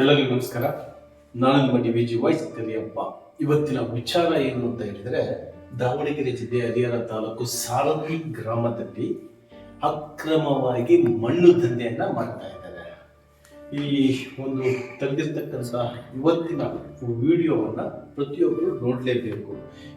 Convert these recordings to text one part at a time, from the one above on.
ಎಲ್ಲರಿಗೂ ನಮಸ್ಕಾರ. ನಾನು ನಿಮ್ಮ ವಿ ಜಿ ವಾಯ್ಸ್ ಕರಿಯಪ್ಪ ಇವತ್ತಿನ ವಿಚಾರ ಏನು ಅಂತ ಹೇಳಿದ್ರೆ, ದಾವಣಗೆರೆ ಜಿಲ್ಲೆ ಹರಿಹರ ತಾಲೂಕು ಸಾಲಗಿ ಗ್ರಾಮದಲ್ಲಿ ಅಕ್ರಮವಾಗಿ ಮಣ್ಣು ದಂಧೆಯನ್ನ ಮಾಡ್ತಾ ಈ ಒಂದು ತೆಗೆದಿರ್ತಕ್ಕಂಥ ಇವತ್ತಿನ ವಿಡಿಯೋವನ್ನ ಪ್ರತಿಯೊಬ್ಬರು ನೋಡಲೇಬೇಕು.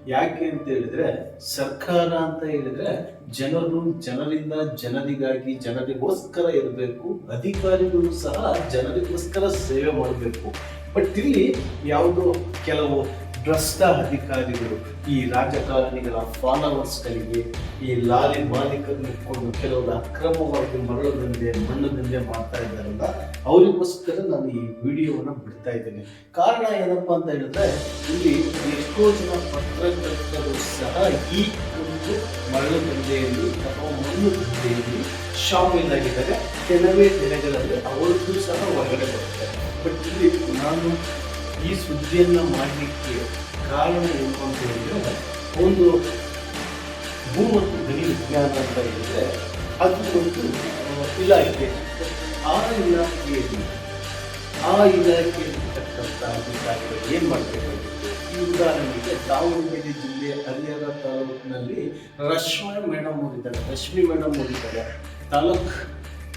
ಯಾಕೆ ಅಂತ ಹೇಳಿದ್ರೆ, ಸರ್ಕಾರ ಅಂತ ಹೇಳಿದ್ರೆ ಜನರು ಜನರಿಂದ ಜನರಿಗಾಗಿ ಜನರಿಗೋಸ್ಕರ ಇರಬೇಕು, ಅಧಿಕಾರಿಗಳು ಸಹ ಜನರಿಗೋಸ್ಕರ ಸೇವೆ ಮಾಡಬೇಕು. ಬಟ್ ಇಲ್ಲಿ ಯಾವುದೋ ಕೆಲವು ಭ್ರಷ್ಟ ಅಧಿಕಾರಿಗಳು ಈ ರಾಜಕಾರಣಿಗಳ ಫಾಲೋವರ್ಸ್ಗಳಿಗೆ ಈ ಲಾರಿ ಮಾಲೀಕರನ್ನು ಇಟ್ಕೊಂಡು ಕೆಲವರು ಅಕ್ರಮವಾಗಿ ಮರಳು ದಂಧೆ ಮಣ್ಣು ದಂಧೆ ಮಾಡ್ತಾ ಇದ್ದಾರಲ್ಲ, ಅವರಿಗೋಸ್ಕರ ನಾನು ಈ ವಿಡಿಯೋವನ್ನು ಬಿಡ್ತಾ ಇದ್ದೇನೆ. ಕಾರಣ ಏನಪ್ಪ ಅಂತ ಹೇಳಿದ್ರೆ, ಇಲ್ಲಿ ಎಷ್ಟೋ ಜನ ಪತ್ರಕರ್ತರು ಸಹ ಈ ಒಂದು ಮರಳು ದಂಧೆಯಲ್ಲಿ ಅಥವಾ ಮಣ್ಣು ದಂಧೆಯಲ್ಲಿ ಶಾಮೀಲಾಗಿದ್ದಾರೆ. ಕೆಲವೇ ದಿನಗಳಲ್ಲಿ ಅವರಿಗೂ ಸಹ ಹೊರಗಡೆ ಬರ್ತಾರೆ. ಬಟ್ ಇಲ್ಲಿ ನಾನು ಈ ಸುದ್ದಿಯನ್ನು ಮಾಡಲಿಕ್ಕೆ ಕಾರಣ ಏನು ಅಂತ ಹೇಳಿದ್ರೆ, ಒಂದು ಭೂ ಮತ್ತು ಗಣಿ ವಿಜ್ಞಾನ ಅಂತ ಹೇಳಿದ್ರೆ ಅದು ಒಂದು ಇಲಾಖೆ. ಆ ಇಲಾಖೆಯಲ್ಲಿ, ಆ ಇಲಾಖೆಯಲ್ಲಿರ್ತಕ್ಕಂಥ ಅಧಿಕಾರಿಗಳು ಏನು ಮಾಡ್ತೇವೆ ಈ ಉದಾಹರಣೆಗೆ ದಾವಣಗೆರೆ ಜಿಲ್ಲೆ ಹರಿಹರ ತಾಲೂಕಿನಲ್ಲಿ ರಶ್ಮಿ ಮೇಡಮ್ ಓದಿದ್ದಾರೆ ರಶ್ಮಿ ಮೇಡಮ್ ಓದಿದ್ದಾರೆ ತಾಲೂಕ್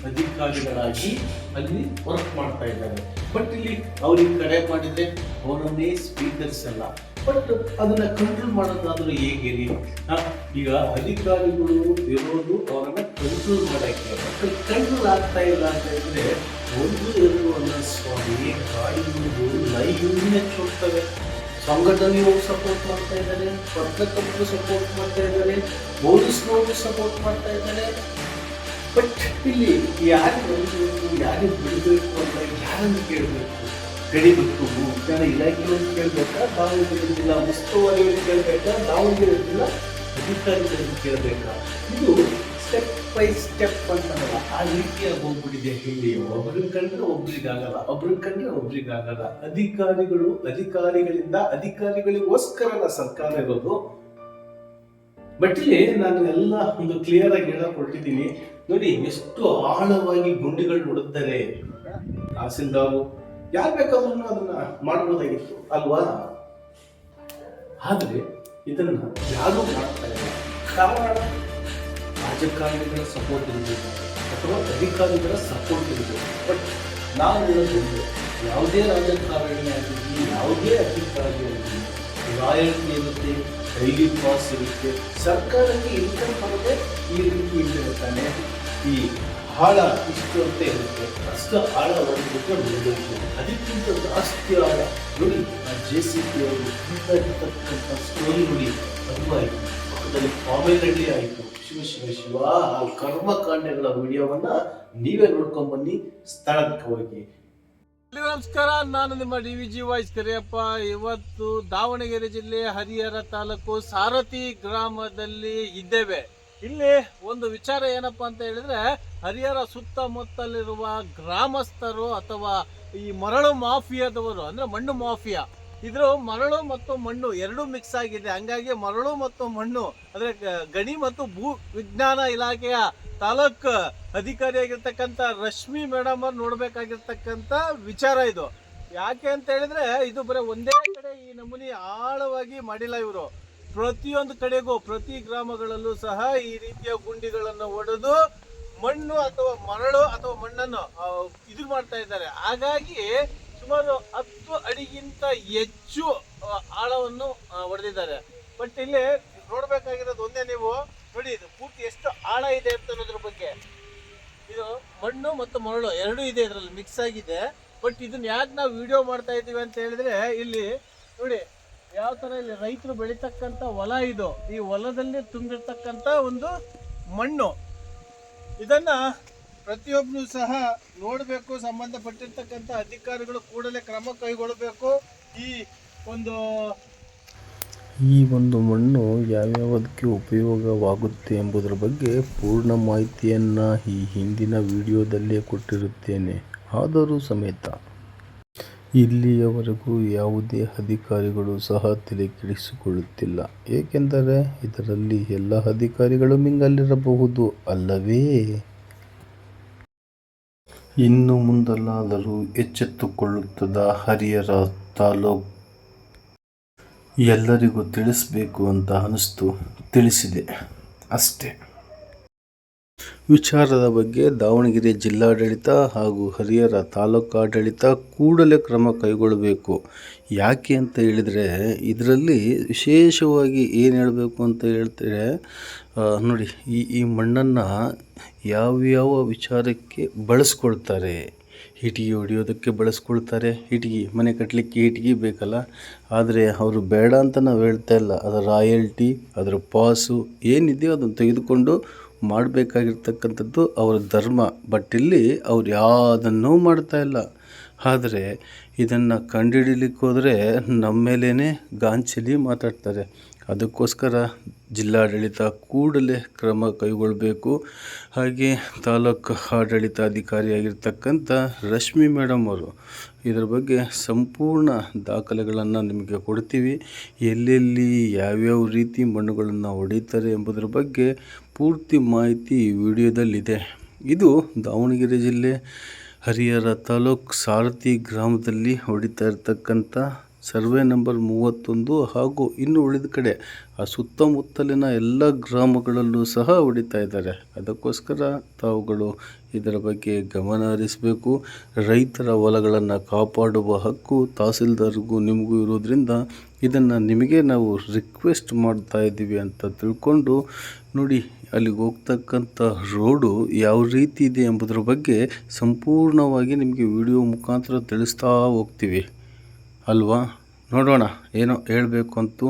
ಅಧಿಕಾರಿಗಳಾಗಿ ಅಲ್ಲಿ ವರ್ಕ್ ಮಾಡ್ತಾ ಇದ್ದಾರೆ. ಬಟ್ ಇಲ್ಲಿ ಅವ್ರಿಗೆ ಕರೆ ಮಾಡಿದ್ರೆ ಅವರನ್ನೇ ಅಲ್ಲ ಬಟ್ ಅದನ್ನ ಕಂಟ್ರೋಲ್ ಮಾಡೋದಾದರೂ ಹೇಗೆ ರೀ? ಈಗ ಅಧಿಕಾರಿಗಳು ಇರೋದು ಅವರನ್ನ ಕಂಟ್ರೋಲ್ ಮಾಡಕ್ಕೆ. ಬಟ್ ಕಂಟ್ರೋಲ್ ಆಗ್ತಾ ಇಲ್ಲ ಅಂತ ಹೇಳಿದ್ರೆ ಒಂದು ಎರಡು ಅಲ್ಲ ಸ್ವಾಮಿ ಗಾಡಿಗಳು ಲೈವ್ನೇ ಹೋಗ್ತವೆ ಹೋಗಿ ಸಪೋರ್ಟ್ ಮಾಡ್ತಾ ಇದ್ದಾರೆ, ಪತ್ರಕರ್ತರು ಸಪೋರ್ಟ್ ಮಾಡ್ತಾ ಇದ್ದಾರೆ ಪೊಲೀಸ್ನವರು ಸಪೋರ್ಟ್ ಮಾಡ್ತಾ ಇದ್ದಾರೆ. ಬಟ್ ಇಲ್ಲಿ ಯಾರು ಬರಬೇಕು ಯಾರು ಬಿಡಬೇಕು ಅಂತ ಯಾರನ್ನು ಕೇಳಬೇಕು? ಗಡಿಬಿಟ್ಟು ವಿಜ್ಞಾನ ಇಲಾಖೆಯನ್ನು ಕೇಳಬೇಕಾ ದಾವಣಗೆರೆ ಜಿಲ್ಲಾ ಉಸ್ತುವಾರಿಯನ್ನು ಕೇಳಬೇಕಾ ದಾವಣಗೆರೆ ಜಿಲ್ಲಾ ಅಧಿಕಾರಿಗಳನ್ನು ಕೇಳಬೇಕಾ? ಇದು ಸ್ಟೆಪ್ ಬೈ ಸ್ಟೆಪ್ ಅಂತಲ್ಲ ಆ ರೀತಿಯಾಗಿ ಹೋಗ್ಬಿಟ್ಟಿದೆ ಇಲ್ಲಿ. ಒಬ್ರಿಗೆ ಕಂಡ್ರೆ ಒಬ್ರಿಗಾಗಲ್ಲ ಒಬ್ರಿಗೆ ಕಂಡ್ರೆ ಒಬ್ರಿಗಾಗಲ್ಲ. ಅಧಿಕಾರಿಗಳು, ಅಧಿಕಾರಿಗಳಿಂದ ಅಧಿಕಾರಿಗಳಿಗೋಸ್ಕರ ಸರ್ಕಾರ ಇರೋದು ಬಟ್ ಇಲ್ಲಿ ನಾನು ಎಲ್ಲ ಒಂದು ಕ್ಲಿಯರ್ ಆಗಿ ಹೇಳಕ್ ಹೊರಟಿದ್ದೀನಿ. ನೋಡಿ, ಎಷ್ಟು ಆಳವಾಗಿ ಗುಂಡಿಗಳು ನೋಡುತ್ತಾರೆ ತಹಸೀಲ್ದಾರು ಯಾರು ಬೇಕಾದ್ರೂ ಅದನ್ನ ಮಾಡಬಹುದಾಗಿತ್ತು ಅಲ್ವಾ? ಆದ್ರೆ, ಇದನ್ನ ಯಾರು ಮಾಡ್ತಾರೆ? ಕಾರಣ, ರಾಜಕಾರಣಿಗಳ ಸಪೋರ್ಟ್ ಇರಬೇಕು ಅಥವಾ ಅಧಿಕಾರಿಗಳ ಸಪೋರ್ಟ್ ಇರಬೇಕು ಬಟ್ ನಾವು ಹೇಳೋದು ಯಾವುದೇ ರಾಜಕಾರಣಿ ಆಗಿರಲಿ ಯಾವುದೇ ಅಧಿಕಾರಿ ಆಗಿರಲಿ ರಾಯಲ್ಟಿ ಇರುತ್ತೆ ಡೈಲಿ ಪಾಸ್ ಇರುತ್ತೆ. ಸರ್ಕಾರಕ್ಕೆ ಇನ್ಕಮ್ ಬರುತ್ತೆ ಈ ರೀತಿ ಇಲ್ಲಿರುತ್ತಾನೆ ಈ ಆಳ ಇಷ್ಟು ಅಂತ ಇರುತ್ತೆ ಅಷ್ಟು ಆಳ ಹೋಗ್ಬಿಟ್ರೆ ಮುಗಿದೋಯ್ತು ಅದಕ್ಕಿಂತ ಜಾಸ್ತಿ ಆಳ ನೋಡಿ, ಆ ಜೆ ಸಿ ಪಿ ಅವರು ಇರ್ತಕ್ಕಂಥ ಸ್ಟೋರಿ ನೋಡಿ ತುಂಬ ಆಯಿತು. ಪಕ್ಕದಲ್ಲಿ ಕಾಮೆಡಿ ಆಯಿತು. ಶಿವ ಶಿವ ಶಿವ ಆ ಕರ್ಮಕಾಂಡಗಳ ವಿಡಿಯೋವನ್ನು ನೀವೇ ನೋಡ್ಕೊಂಬನ್ನಿ ಸ್ಥಳಕ್ಕೆ ಹೋಗಿ. ನಮಸ್ಕಾರ, ನಾನು ನಿಮ್ಮ D V G voice Kariyappa. ಇವತ್ತು ದಾವಣಗೆರೆ ಜಿಲ್ಲೆ ಹರಿಹರ ತಾಲೂಕು ಸಾರಥಿ ಗ್ರಾಮದಲ್ಲಿ ಇದ್ದೇವೆ. ಇಲ್ಲಿ ಒಂದು ವಿಚಾರ ಏನಪ್ಪ ಅಂತ ಹೇಳಿದ್ರೆ, ಹರಿಹರ ಸುತ್ತಮುತ್ತಲಿರುವ ಗ್ರಾಮಸ್ಥರು ಅಥವಾ ಈ ಮರಳು ಮಾಫಿಯಾದವರು, ಅಂದ್ರೆ ಮಣ್ಣು ಮಾಫಿಯಾ ಇದ್ರ ಮರಳು ಮತ್ತು ಮಣ್ಣು ಎರಡೂ ಮಿಕ್ಸ್ ಆಗಿದೆ. ಹಂಗಾಗಿ ಮರಳು ಮತ್ತು ಮಣ್ಣು, ಅಂದ್ರೆ ಗಣಿ ಮತ್ತು ಭೂ ವಿಜ್ಞಾನ ಇಲಾಖೆಯ ತಾಲೂಕ್ ಅಧಿಕಾರಿಯಾಗಿರ್ತಕ್ಕಂಥ ರಶ್ಮಿ ಮೇಡಮ್ ಅವ್ರು ನೋಡ್ಬೇಕಾಗಿರ್ತಕ್ಕಂಥ ವಿಚಾರ ಇದು. ಯಾಕೆ ಅಂತ ಹೇಳಿದ್ರೆ, ಇದು ಬರೀ ಒಂದೇ ಕಡೆ ಈ ನಮೂನಿ ಆಳವಾಗಿ ಮಾಡಿಲ್ಲ ಇವರು. ಪ್ರತಿಯೊಂದು ಕಡೆಗೂ, ಪ್ರತಿ ಗ್ರಾಮಗಳಲ್ಲೂ ಸಹ ಈ ರೀತಿಯ ಗುಂಡಿಗಳನ್ನು ಒಡೆದು ಮಣ್ಣು ಅಥವಾ ಮರಳು ಅಥವಾ ಮಣ್ಣನ್ನು ಇದು ಮಾಡ್ತಾ ಇದ್ದಾರೆ. ಹಾಗಾಗಿ ಸುಮಾರು ಹತ್ತು ಅಡಿಗಿಂತ ಹೆಚ್ಚು ಆಳವನ್ನು ಹೊಡೆದಿದ್ದಾರೆ ಬಟ್ ಇಲ್ಲಿ ನೋಡ್ಬೇಕಾಗಿರೋದು ಒಂದೇ ನೀವು, ನೋಡಿ ಇದು ಪೂರ್ತಿ ಎಷ್ಟು ಆಳ ಇದೆ ಅಂತ ಅನ್ನೋದ್ರ ಬಗ್ಗೆ. ಇದು ಮಣ್ಣು ಮತ್ತು ಮರಳು ಎರಡೂ ಇದೆ ಇದರಲ್ಲಿ ಮಿಕ್ಸ್ ಆಗಿದೆ. ಬಟ್ ಇದನ್ನ ಯಾಕೆ ನಾವು ವಿಡಿಯೋ ಮಾಡ್ತಾ ಇದ್ದೀವಿ ಅಂತ ಹೇಳಿದ್ರೆ, ಇಲ್ಲಿ ನೋಡಿ ಯಾವ ತರ ಇಲ್ಲಿ ರೈತರು ಬೆಳೀತಕ್ಕಂಥ ಹೊಲ ಇದು. ಈ ಹೊಲದಲ್ಲಿ ತುಂಬಿರ್ತಕ್ಕಂಥ ಒಂದು ಮಣ್ಣು. ಇದನ್ನ ಪ್ರತಿಯೊಬ್ಬರು ಸಹ ನೋಡಬೇಕು, ಸಂಬಂಧಪಟ್ಟಿರ್ತಕ್ಕಂಥ ಅಧಿಕಾರಿಗಳು ಕೂಡಲೇ ಕ್ರಮ ಕೈಗೊಳ್ಳಬೇಕು. ಈ ಒಂದು ಈ ಒಂದು ಮಣ್ಣು ಯಾವ್ಯಾವದಕ್ಕೆ ಉಪಯೋಗವಾಗುತ್ತೆ ಎಂಬುದರ ಬಗ್ಗೆ ಪೂರ್ಣ ಮಾಹಿತಿಯನ್ನು ಈ ಹಿಂದಿನ ವಿಡಿಯೋದಲ್ಲೇ ಕೊಟ್ಟಿರುತ್ತೇನೆ. ಆದರೂ ಸಮೇತ ಇಲ್ಲಿಯವರೆಗೂ ಯಾವುದೇ ಅಧಿಕಾರಿಗಳು ಸಹ ತಲೆ ಕೆಡಿಸಿಕೊಳ್ಳುತ್ತಿಲ್ಲ ಏಕೆಂದರೆ ಇದರಲ್ಲಿ ಎಲ್ಲ ಅಧಿಕಾರಿಗಳು ಮಿಂಗಲ್ಲಿರಬಹುದು ಅಲ್ಲವೇ? ಇನ್ನು ಮುಂದಲ್ಲಾದರೂ ಎಚ್ಚೆತ್ತುಕೊಳ್ಳುತ್ತದ ಹರಿಹರ ತಾಲೂಕು. ಎಲ್ಲರಿಗೂ ತಿಳಿಸಬೇಕು ಅಂತ ಅನಿಸ್ತು ತಿಳಿಸಿದೆ. ಅಷ್ಟೇ. ವಿಚಾರದ ಬಗ್ಗೆ ದಾವಣಗೆರೆ ಜಿಲ್ಲಾಡಳಿತ ಹಾಗೂ ಹರಿಹರ ತಾಲೂಕಾಡಳಿತ ಕೂಡಲೇ ಕ್ರಮ ಕೈಗೊಳ್ಳಬೇಕು. ಯಾಕೆ ಅಂತ ಹೇಳಿದರೆ, ಇದರಲ್ಲಿ ವಿಶೇಷವಾಗಿ ಏನು ಹೇಳಬೇಕು ಅಂತ ಹೇಳ್ತಾರೆ ನೋಡಿ, ಈ ಈ ಮಣ್ಣನ್ನು ಯಾವ್ಯಾವ ವಿಚಾರಕ್ಕೆ ಬಳಸ್ಕೊಳ್ತಾರೆ? ಇಟಿಗೆ ಹೊಡೆಯೋದಕ್ಕೆ ಬಳಸ್ಕೊಳ್ತಾರೆ. ಇಟಿಗೆ ಮನೆ ಕಟ್ಟಲಿಕ್ಕೆ ಇಟಿಗೆ ಬೇಕಲ್ಲ. ಆದರೆ ಅವರು ಬೇಡ ಅಂತ ನಾವು ಹೇಳ್ತಾ ಇಲ್ಲ. ಅದರ ರಾಯಲ್ಟಿ ಅದರ ಪಾಸು ಏನಿದೆಯೋ ಅದನ್ನು ತೆಗೆದುಕೊಂಡು ಮಾಡಬೇಕಾಗಿರ್ತಕ್ಕಂಥದ್ದು ಅವರ ಧರ್ಮ. ಬಟ್ ಇಲ್ಲಿ ಅವ್ರು ಯಾವುದನ್ನೂ ಮಾಡ್ತಾ ಇಲ್ಲ. ಆದರೆ ಇದನ್ನು ಕಂಡುಹಿಡಿಲಿಕ್ಕೆ ಹೋದರೆ ನಮ್ಮ ಮೇಲೇ ಗಾಂಚಲಿ ಮಾತಾಡ್ತಾರೆ. ಅದಕ್ಕೋಸ್ಕರ ಜಿಲ್ಲಾಡಳಿತ ಕೂಡಲೇ ಕ್ರಮ ಕೈಗೊಳ್ಳಬೇಕು. ಹಾಗೆ ತಾಲೂಕು ಆಡಳಿತಾಧಿಕಾರಿಯಾಗಿರ್ತಕ್ಕಂಥ ರಶ್ಮಿ ಮೇಡಮ್ ಅವರು ಇದರ ಬಗ್ಗೆ ಸಂಪೂರ್ಣ ದಾಖಲೆಗಳನ್ನು ನಿಮಗೆ ಕೊಡ್ತೀವಿ. ಎಲ್ಲೆಲ್ಲಿ ಯಾವ್ಯಾವ ರೀತಿ ಮಣ್ಣುಗಳನ್ನು ಹೊಡಿತಾರೆ ಎಂಬುದರ ಬಗ್ಗೆ ಪೂರ್ತಿ ಮಾಹಿತಿ ವಿಡಿಯೋದಲ್ಲಿದೆ. ಇದು ದಾವಣಗೆರೆ ಜಿಲ್ಲೆ ಹರಿಹರ ತಾಲೂಕು ಸಾರಥಿ ಗ್ರಾಮದಲ್ಲಿ ಹೊಡಿತಾ ಇರ್ತಕ್ಕಂಥ ಸರ್ವೆ ನಂಬರ್ ಮೂವತ್ತೊಂದು ಹಾಗೂ ಇನ್ನು ಉಳಿದ ಕಡೆ, ಆ ಸುತ್ತಮುತ್ತಲಿನ ಎಲ್ಲ ಗ್ರಾಮಗಳಲ್ಲೂ ಸಹ ಹೊಡಿತಾ ಇದ್ದಾರೆ. ಅದಕ್ಕೋಸ್ಕರ ತಾವುಗಳು ಇದರ ಬಗ್ಗೆ ಗಮನ ಹರಿಸಬೇಕು. ರೈತರ ಹೊಲಗಳನ್ನು ಕಾಪಾಡುವ ಹಕ್ಕು ತಹಸೀಲ್ದಾರ್ಗೂ ನಿಮಗೂ ಇರೋದ್ರಿಂದ ಇದನ್ನು ನಿಮಗೆ ನಾವು ರಿಕ್ವೆಸ್ಟ್ ಮಾಡ್ತಾ ಇದ್ದೀವಿ ಅಂತ ತಿಳ್ಕೊಂಡು ನೋಡಿ, ಅಲ್ಲಿಗೆ ಹೋಗ್ತಕ್ಕಂಥ ರೋಡು ಯಾವ ರೀತಿ ಇದೆ ಎಂಬುದರ ಬಗ್ಗೆ ಸಂಪೂರ್ಣವಾಗಿ ನಿಮಗೆ ವಿಡಿಯೋ ಮುಖಾಂತರ ತಿಳಿಸ್ತಾ ಹೋಗ್ತೀವಿ. ಅಲ್ವಾ? ನೋಡೋಣ ಏನೋ ಹೇಳಬೇಕು ಅಂತೂ